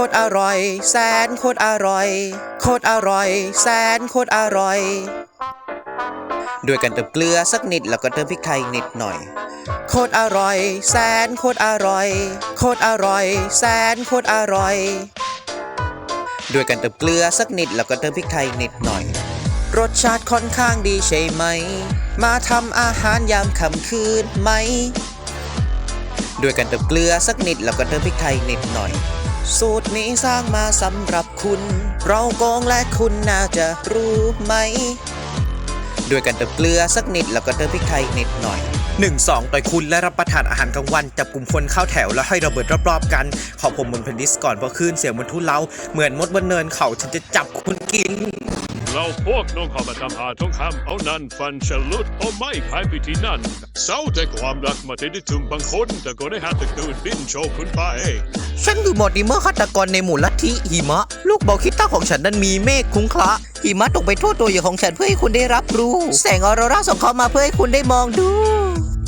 คตรอร่อย แสนโคตรอร่อย โคตรอร่อย แสนโคตรอร่อย ด้วยกันเติมเกลือสักนิดแล้วก็เติมพริกไทยนิดหน่อย โคตรอร่อย แสนโคตรอร่อย โคตรอร่อย แสนโคตรอร่อยด้วยกันเติมเกลือสักนิดแล้วก็เติมพริกไทยนิดหน่อย รสชาติค่อนข้างดีใช่ไหม มาทำอาหารยามค่ำคืนไหม ด้วยกันเติมเกลือสักนิดแล้วก็เติมพริกไทยนิดหน่อย สูตรนี้สร้างมาสำหรับคุณ เราโกงและคุณน่าจะรู้ไหม ด้วยกันเติมเกลือสักนิดแล้วก็เติมพริกไทยนิดหน่อย 1 2 ต่อยคุณและรับประทานอาหารกลางวัน จับกลุ่มคนเข้าแถวแล้วให้ระเบิดรอบๆกัน ขอผมบนเพนดิสก่อนเพราะคลื่นเสียงมันทุเลาเหมือนมดบนเนินเขาฉันจะจับคุณกิน เราพวกน้องเข้ามาทำหาทองคำเอานั้นฟันฉลุดเอาไม่ขายไปที่นั่นเศร้าแต่ความรักมาที่ได้ถึงบางคนแต่ก็ได้หาตะกืนดิ้นโชว์คุณไปฉันคือหมอดีเมอร์ฆาตกรในหมู่ลัทธิหิมะ ลูกบอกคิดต้าของฉันนั้นมีเมฆคุ้งคละหิมะตกไปทั่วตัวอย่างของฉันเพื่อให้คุณได้รับรู้ แสงออโรราส่องเข้ามาเพื่อให้คุณได้มองดู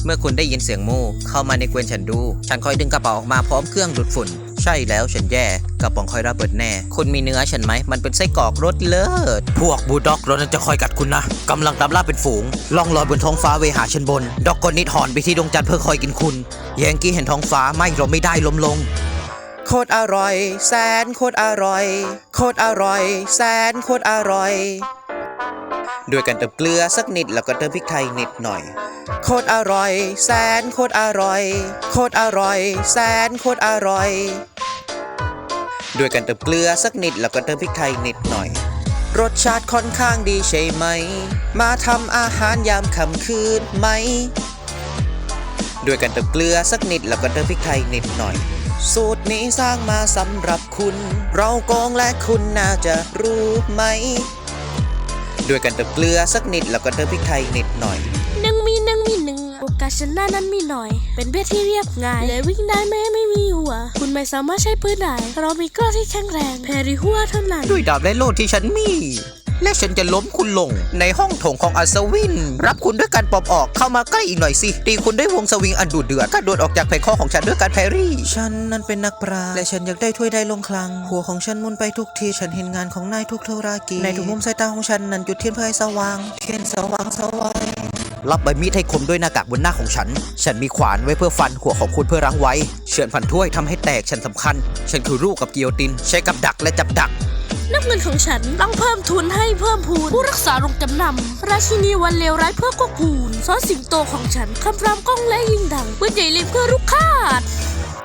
เมื่อคุณได้ยินเสียงโมเข้ามาในเกวนฉันดู ฉันคอยดึงกระเป๋าออกมาพร้อมเครื่องดูดฝุ่น ใช่แล้วฉันแย่กระป๋องคอยระเบิดแน่ คุณมีเนื้อฉันไหม มันเป็นไส้กรอกรสเลิศ พวกบูลด็อกรถนั้นจะคอยกัดคุณนะ กำลังตามล่าเป็นฝูง ล่องลอยบนท้องฟ้าเวหาฉันบน ด็อกกอนนิดหอนไปที่ดวงจันทร์เพื่อคอยกินคุณ แยงกี้เห็นท้องฟ้าไม่เราไม่ได้ล้มลง โคตรอร่อย แสนโคตรอร่อย โคตรอร่อย แสนโคตรอร่อย ด้วยกันเติมเกลือสักนิดแล้วก็เติมพริกไทยนิดหน่อย โคตรอร่อย แสนโคตรอร่อย โคตรอร่อย แสนโคตรอร่อย ด้วยกันเติมเกลือสักนิดแล้วก็เติมพริกไทยนิดหน่อย รสชาติค่อนข้างดีใช่ไหม มาทำอาหารยามค่ำคืนไหม ด้วยกันเติมเกลือสักนิดแล้วก็เติมพริกไทยนิดหน่อย สูตรนี้สร้างมาสำหรับคุณ เราโกงและคุณน่าจะรู้ไหม ด้วยกันเติมเกลือสักนิดแล้วก็เติมพริกไทยนิดหน่อย หนึ่งโอกาสชนะนั้นมีหน่อย เป็นเพศที่เรียบง่าย และวิ่งได้แม้ไม่มีหัว คุณไม่สามารถใช้ปืนได้เรามีกล้องที่แข็งแรงแพริหัวเท่านั้น ด้วยดาบและโล่ที่ฉันมี และฉันจะล้มคุณลง ในห้องโถงของอัศวิน รับคุณด้วยการปอบออกเข้ามาใกล้อีกหน่อยสิตีคุณด้วยวงสวิงอันดุเดือดกระโดดออกจากแผ่นคอของฉันด้วยการแพรี่ ฉันนั้นเป็นนักปราชญ์และฉันอยากได้ถ้วยได้ลงคลัง หัวของฉันหมุนไปทุกที ฉันเห็นงานของนายทุกธุรกิจในทุกมุมสายตาของฉันนั้นจุดเทียนเพื่อให้สว่าง เทียนสว่างสว่าง รับใบมีดให้คมด้วยหน้ากากบนหน้าของฉัน ฉันมีขวานไว้เพื่อฟันหัวของคุณเพื่อรั้งไว้ เฉือนพันถ้วยทำให้แตกฉันสำคัญ ฉันคือลูกกับกิโยติน ใช้กับดักและจับดักนับเงินของฉันต้องเพิ่มทุนให้เพิ่มพูนผู้รักษาโรงจำนำราชินีวันเลวร้ายเพื่อควบคูณซอสสิงโตของฉันคำรามกล้องและยิงดังปืนใหญ่เล็งเพื่อลูกคาด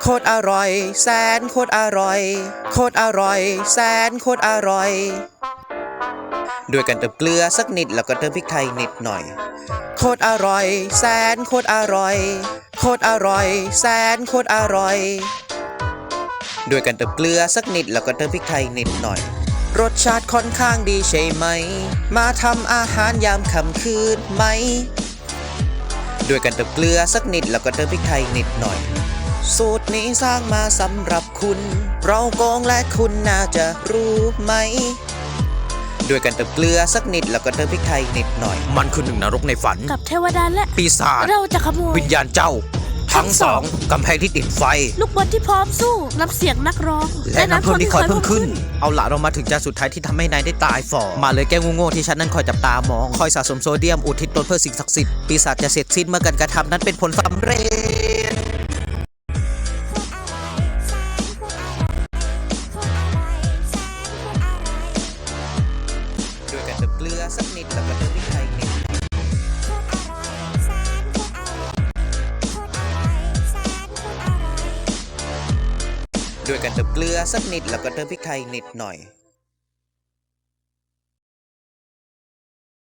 โคตรอร่อย แสนโคตรอร่อย โคตรอร่อย แสนโคตรอร่อย ด้วยกันเติมเกลือสักนิดแล้วก็เติมพริกไทยนิดหน่อย โคตรอร่อย แสนโคตรอร่อย โคตรอร่อย แสนโคตรอร่อยด้วยกันเติมเกลือสักนิดแล้วก็เติมพริกไทยนิดหน่อย รสชาติค่อนข้างดีใช่ไหม มาทำอาหารยามค่ำคืนไหมด้วยกันเติมเกลือสักนิดแล้วก็เติมพริกไทยนิดหน่อย สูตรนี้สร้างมาสำหรับคุณ เราโกงและคุณน่าจะรู้ไหม ด้วยกันเติมเกลือสักนิดแล้วก็เติมพริกไทยนิดหน่อย มันคือหนึ่งนรกในฝัน กับเทวดาและ ปีศาจเราจะขโมยวิญญาณเจ้า ทั้งสองกำแพงที่ติดไฟ ลูกบอลที่พร้อมสู้น้ำเสียงนักร้องและน้ำท่วมที่คอยเพิ่มขึ้น เอาละเรามาถึงจานสุดท้ายที่ทำให้นายได้ตายฝ่อมาเลยแก้วโง่ๆที่ฉันนั้นคอยจับตามอง คอยสะสมโซเดียมอุทิศตนเพื่อสิ่งศักดิ์สิทธิ์ปีศาจจะเสร็จสิ้นเมื่อการกระทำนั้นเป็นผลสำเร็จ สักนิดแล้วก็เติมพริกไทยนิดด้วยกันเติมเกลือสักนิดแล้วก็เติมพริกไทยนิดหน่อย